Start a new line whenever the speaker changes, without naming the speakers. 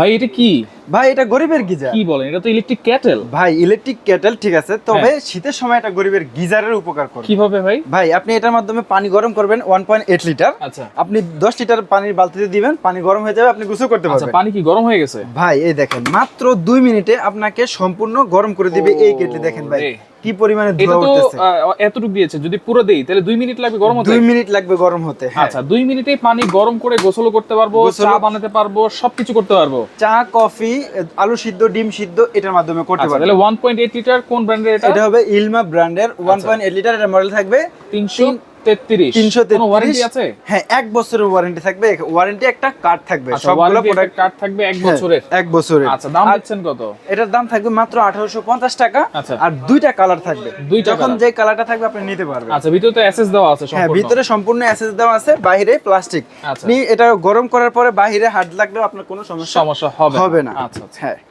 ভাই এটা কি?
ভাই এটা গরিবের গিজার
কি বলেন? এটা তো ইলেকট্রিক ক্যাটেল
ভাই ইলেকট্রিক কেটেল ঠিক আছে। তবে শীতের সময় এটা গরিবের গিজারের উপকার করে
কীভাবে ভাই?
ভাই আপনি এটার মাধ্যমে পানি গরম করবেন ওয়ান পয়েন্ট এইট লিটার
আচ্ছা।
আপনি দশ লিটার পানির বালতিতে দিবেন পানি গরম হয়ে যাবে আপনি গোসল করতে পারবেন।
আচ্ছা পানি কি গরম হয়ে গেছে?
ভাই এই দেখেন মাত্র দুই মিনিটে আপনাকে সম্পূর্ণ গরম করে দিবে এই কেটলি দেখেন ভাই কি পরিমাণে ধোয়া উঠতেছে।
এতটুকু দিয়েছে যদি পুরো দেই তাহলে দুই মিনিট লাগবে গরম হতে?
দুই মিনিট লাগবে গরম হতে হ্যাঁ।
আচ্ছা দুই মিনিটেই পানি গরম করে গোসল করতে পারব চা বানাতে পারব সবকিছু করতে পারব।
চা কফি আলু সিদ্ধ ডিম সিদ্ধ এটার মাধ্যমে করতে
আচ্ছা
পারবেন।
তাহলে ওয়ান পয়েন্ট এইট লিটার কোন ব্র্যান্ডের এটা?
এটা হবে ইলমা ব্র্যান্ডের ওয়ান
আচ্ছা।
পয়েন্ট এইট লিটার এটা মডেল থাকবে
তিনশো? তেত্রিশ।
তিনশো
কোনো ওয়ারেন্টি আছে?
হ্যাঁ এক বছরের ওয়ারেন্টি থাকবে। ওয়ারেন্টি একটা কার্ড থাকবে।
আচ্ছা
সবগুলো প্রোডাক্ট
কার্ড থাকবে এক বছরের।
এক বছরের।
আচ্ছা দাম
আর
দিচ্ছেন কত?
এটার দাম থাকবে মাত্র আঠারোশো পঞ্চাশ টাকা। আর দুইটা কালার থাকবে।
দুইটা
যখন। যে কালারটা থাকবে আপনি নিতে পারবেন।
আচ্ছা ভিতরে তো এসএস দেওয়া আছে
হ্যাঁ
সম্পূর্ণ।
ভিতরে সম্পূর্ণ অ্যাসেস দেওয়া আছে বাইরে প্লাস্টিক। আপনি এটা গরম করার পরে বাইরে হাত লাগলেও আপনার কোনো সমস্যা
সমস্যা হবে
হবে না।
আচ্ছা আচ্ছা।
হ্যাঁ।